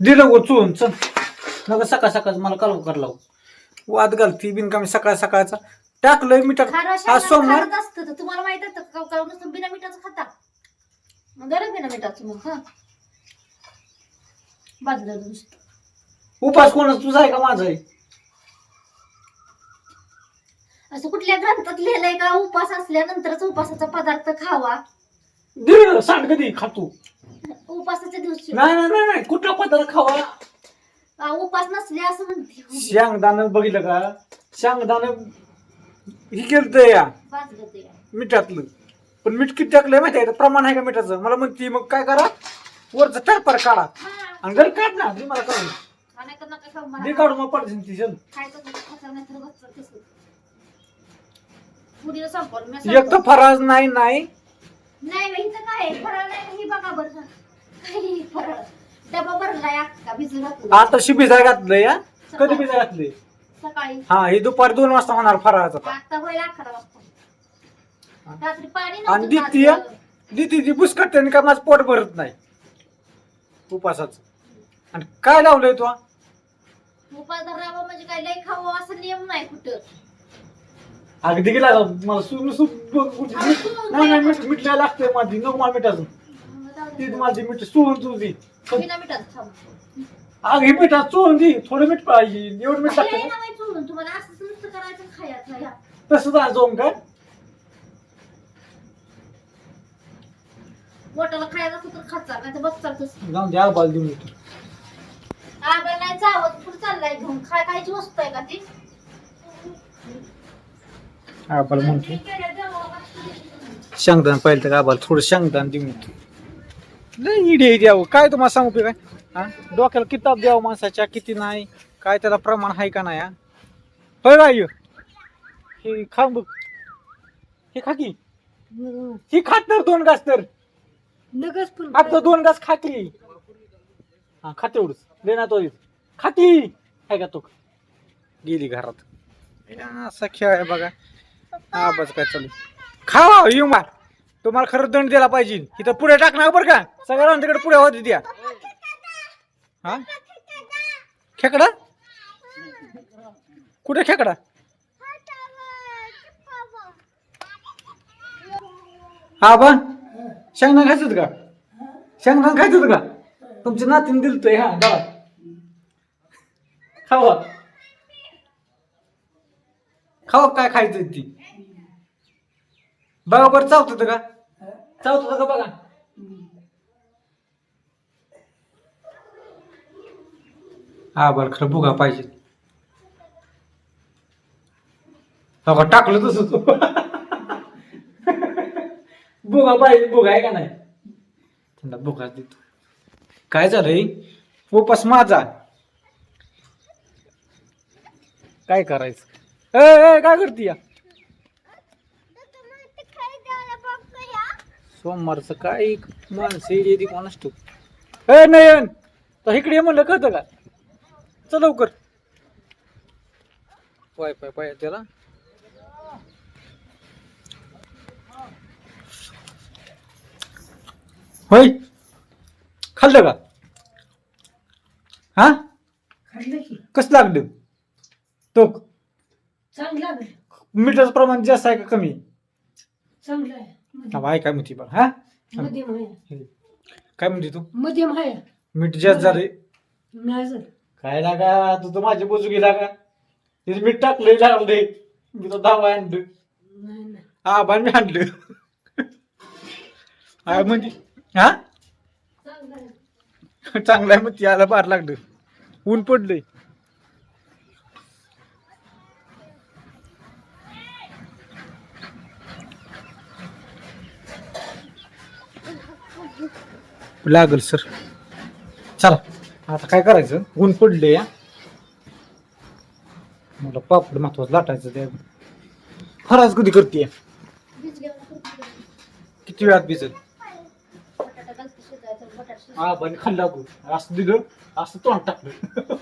दिलं गो चुळून चल. नका सकाळ सकाळ मला काल कर लावू. वाद घालती बिनकामी सकाळ सकाळचा. टाकलंय मिठात खारं आज सोमवार. असतं तर तुम्हाला माहीत नुसतं बिना मिठाचं खाता. मग गरज बिना मिठाचं मग हा? बाजूला नुसतं. उपास कोणाचा? तुझा आहे का माझा आहे? असं कुठल्या ग्रंथात लिहिलंय का? उपास असल्यानंतरच उपासाचा पदार्थ खावा. दिलं सांड कधी? खातो उपासाच्या दिवशी. नाही नाही नाही, नाही. कुठला पदार्थ खावा? आ, उपास नसले असं म्हणते. शेंगदाणं बघितलं का? शेंगदाणं ही केलं या. मिठातलं. पण मीठ किती टाकलंय माहिती आहे? प्रमाण आहे का मिठाचं? मला म्हणती मग काय करा? वरचं टापर काढा. हा. आणि घरी काढ ना मला काढून. खाण्याचं नका खाऊ दे मला काढून मग पडशील ती चल. खायचं नका खायचं नाही तर बसचं तसं. पुरीला संपवलं मी एक तर संपवलं. फराज नाही नाही. नाही बाई, इथं काय आहे? नाही ही बघा बरं. काही फराळ. डबा भरलाय अख्खा भिजू घातला आता घातलंय या कधी बिजा घातले सकाळी. हा हे दुपारी दोन वाजता होणार फराळाचा आता. आता होईल अकरा वाजता. रात्री पाणी आणि द्वितीय ती बुसकट त्याने का माझं पोट भरत नाही? उपासाच. आणि काय लावलंय तू उपास धरावा म्हणजे काय? लय खावं असं नियम नाही कुठं. अगदी गेला? मला सूप सूप नाही नाही मीठ मिठल्या लागते माझी नको मला मिठाचं ती. माझी मीठ चोळून तू दी. बिना मिठाचं खाऊ. अग हे मिठात चोळून दी. थोडं मीठ पाहिजे एवढं मीठ हे लागतं तुम्हाला असंच नुसतं करायचं खायचं. तसं जा जाऊन काय? बोटाला असं तर खाचा नाही तर बस चालतंच जाऊन द्या बाल देऊन येतो. आबा नाही चावत कुठं चाललाय घेऊन. खाय खायची वस्तू आहे का ती? आबाला म्हणतो. शेंगदाण पाहिलं तर आबाला थोडं शेंगदाण देऊन येतो. लय इडे द्यावं काय तुम्हाला सांगू पे काय? हा? डोक्याला किताब द्यावं माणसाच्या किती नाही? काय त्याला प्रमाण आहे का नाही हा? होय बाई. हे खा बघ. हे खा की. ही खात तर दोन घास तर. लगच पण आता दोन घास खा की. हा खा तेवढंच. लेना तो खा की. आहे का तो? गेली घरात. या, असा खेळ आहे बघा. हा बस काय चालू खावा येऊ मार तुम्हाला खरं दंड दिला पाहिजे. इथं पुढे टाकणार बरं का. सगळ्या तिकडे पुढे होती द्या. हा? खेकडा? कुठे खेकडा? हा बा. शेंगदाण खायचं का? शेंगदाण खायचं का? तुमच्या नातीने दिलतोय हा बघा. खावा. खावा काय खायचं ती? बघा बरं चावत का? चावत का बघा. हा बरं खरं बुगा पाहिजे. बघा टाकलं तसं तू. बुगा पाहिजे बुगा आहे का नाही? त्यांना बुगा देतो. काय झालंय? उपास माझा. काय करायचं? ए ए, काय करते या सोमवारचं काय माणसं येते कोणाच तू ए नयन तर इकडे ये म्हणलं कळतं का? चल लवकर. पाय पाय पाय त्याला. होय? खाल्लं का? हा? खाल्लं की. कसं लागलं? तो चांगलं मिठाचं प्रमाण जास्त आहे का कमी? चांगलं आहे. हा, आहे काय म्हणते बघ हा? मध्यम आहे. काय म्हणते तू? मध्यम आहे. मीठ जास्त झाले. नाही काय लागा? तू तर माझी बाजू गेला का तिथे मीठ टाकलंय लागले मी तर दहा आणलं नाही नाही. हा बाण मी आणलं काय म्हणते हा? चांगलं आहे. मग याला बार लागलं. ऊन पडलंय. लागल सर चला आता काय करायचं? ऊन पडले या मला पापड महत्वाचं लाटायचं ते. फराज कधी करते? किती वेळात भिजत. हा पण खाल्ला गो असं दिलं असं तोंड टाकलं.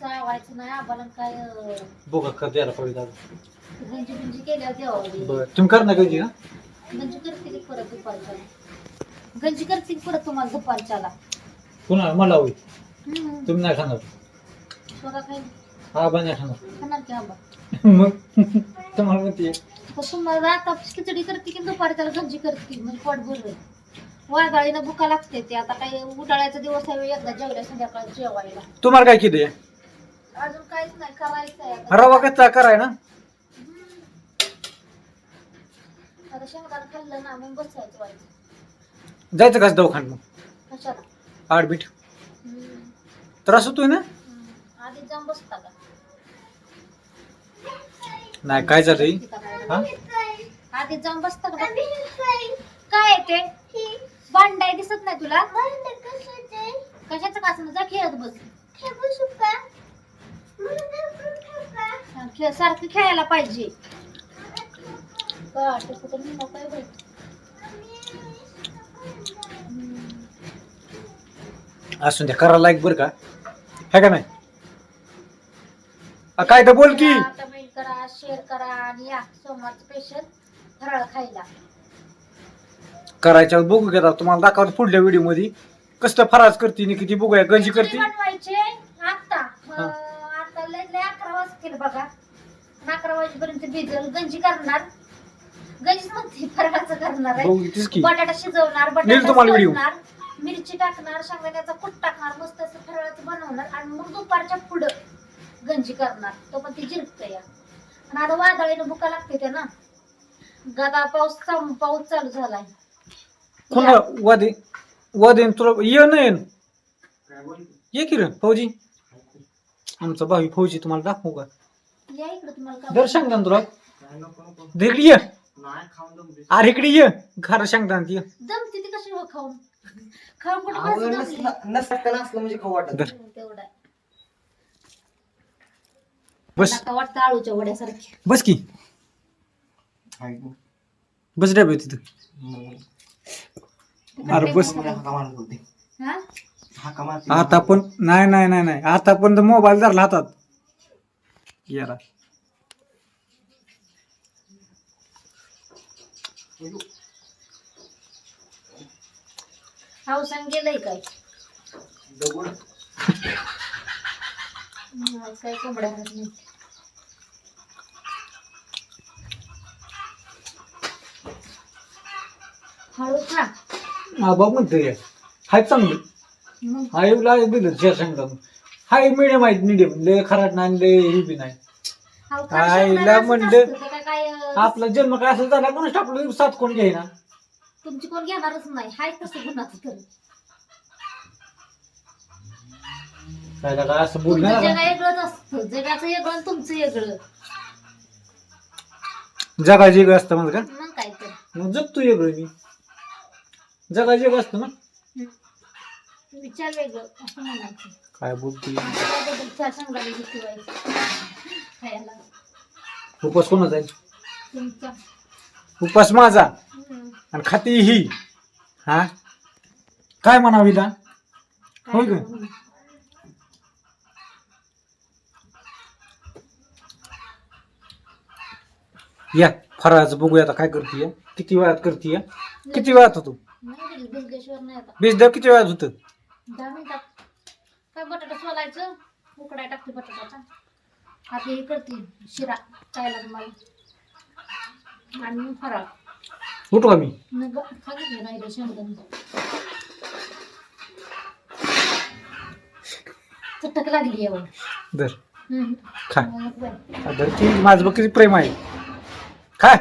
चावायचं नाही आबाला काय अं, बघा कर द्यायला पाहिजे दादा. गंजी बिंजी केल्यावर द्यावं लागेल. बरं तुम्ही कर ना कधी हा? गंजी करते परत गंजी करते की परत तुम्हाला दुपारच्याला? पुन्हा मला होईल. हम्म. तुम्ही नाही खाणार. बघा काही. हा बा नाही खाणार. खाणार की आंबा मग? तुम्हाला म्हणते. तर तुम्हाला आता खिचडी करते की दुपारी त्याला गंजी करते म्हणजे पोट भरलं वाघाळीनं भुका लागते ते. आता काही उडाळ्याचा दिवस आहे एकदा जेवल्या संध्याकाळी जेवायला. तुम्हाला काय केलंय अजून काहीच नाही करायचं आहे आता. रवा कच्चा कराय ना? हम्म. आता शेंगदाणा खाल्लं ना मग बसायचं व्हायचं जायचं का दवाखान मग? कशाला? आडबीट हम्म. त्रास होतोय ना? हम्म. आधी जाऊन बसता का? नाही काय झालंय हा? आधी जाऊन बसता का? काय आहे ते? भांडाय दिसत नाही तुला? कशाचं कासनं जा खेळत बस. खेळ सारखं खेळायला पाहिजे. का, ते कुठं नेलं काय बाई? असून द्या करा लाईक बरं का. है का नाही? काय तर बोल की. कमेंट करा शेअर करा आणि या सोमवारचं स्पेशल फराळ खायला. करायच्या बघू घेता तुम्हाला दाखवतो पुढल्या व्हिडिओमध्ये. कसलं फराज करते नि किती बघूया गंजी करते. बनवायचे आता हा. अं, आता लय लय अकरा वाजतील बघा. अकरा वाजेपर्यंत भिजल गंजी करणार. गंजीच म्हणते फराळाचं करणार आहे. बघू तीच की. बटाटा शिजवणार बटाटा तुम्हाला. सोलणार, मिरची टाकणार शेंगदाण्याचा कूट टाकणार मस्त असं फराळाचं बनवणार आणि मग दुपारच्या पुढं गंजी करणार. तो पण ती जिरकत या आणि आता वादळीनं भुका लागते ते ना गदा पाऊस चालू पाऊस चालू झालाय. कोणा वादे वादे तुला ये ना येन ये की रे फौजी. आमचा भावी फौजी तुम्हाला दाखवू का? या इकडे तुम्हाला का- दर सांगता तुला. इकडे ये. अरे इकडे ये. खरं सांगता ये. जमते ती कशी हो खाऊन? खाऊन कुठे माणसं जमली? नसताना असलं म्हणजे खाऊ वाटत. दर तेवढं. आहे. बस नका वाटतं आळूच्या वड्यासारखे? बस की. बस डबे तिथं. अरे बस. हाका मारत होते. हा? हाका मारत. आता पण नाही नाही नाही नाही. आता पण मोबाईल धरला हातात. गेला गेलंय काय? आज काय कोंबड्या नाही. खा. आबा म्हणतोय. हाय चांगलं. मग? हाय दिलं जे सांगता हाय मिडियम आहे मिडियम. लय खराट नाही लय हे बी नाही. हाव खा, आईला शेंगदाणा असंच म्हणलं- असतं, ते काय काय अं, आपला जन्म काय असं झाला कोणच टाकलं सात कोण घ्यायना तुमची कोण घेणारच नाही. हाय तसं गुन्हाचं कर. काय असं तुमचं बोलणार जग वेगळंच असतं. जगाचं वेगळं आणि तुमचं वेगळं. जगा जग असतं म्हणजे का? मग काय तर. मग जगतो वेगळं मी. जगा जग असतं ना? विचार वेगळं असं म्हणायचं. काय बोलते? त्याबद्दल चार सांगायला भीती व्हायची खायला. उपास कोणाचा आहे? तुमचा. उपास माझा. आणि खाती ही. हा? काय म्हणावी ला होय का? या फराळाचं बघूया आता काय करतीय किती वेळात करतीय किती वेळात होतो? नाही गेली, बिलगेश्वर नाही आता. बीज द्या किती वेळात होतं? दहा मिनिटात. काय बटाटा सोलायचं? उकडाय टाकते बटाट्याचा आता हे करते शिरा खायला तुम्हाला आणि फराळ. उठू का मी? चटक लागली हम्म. खा. मग बरं. दर की. माझं बघ किती प्रेम आहे. खा.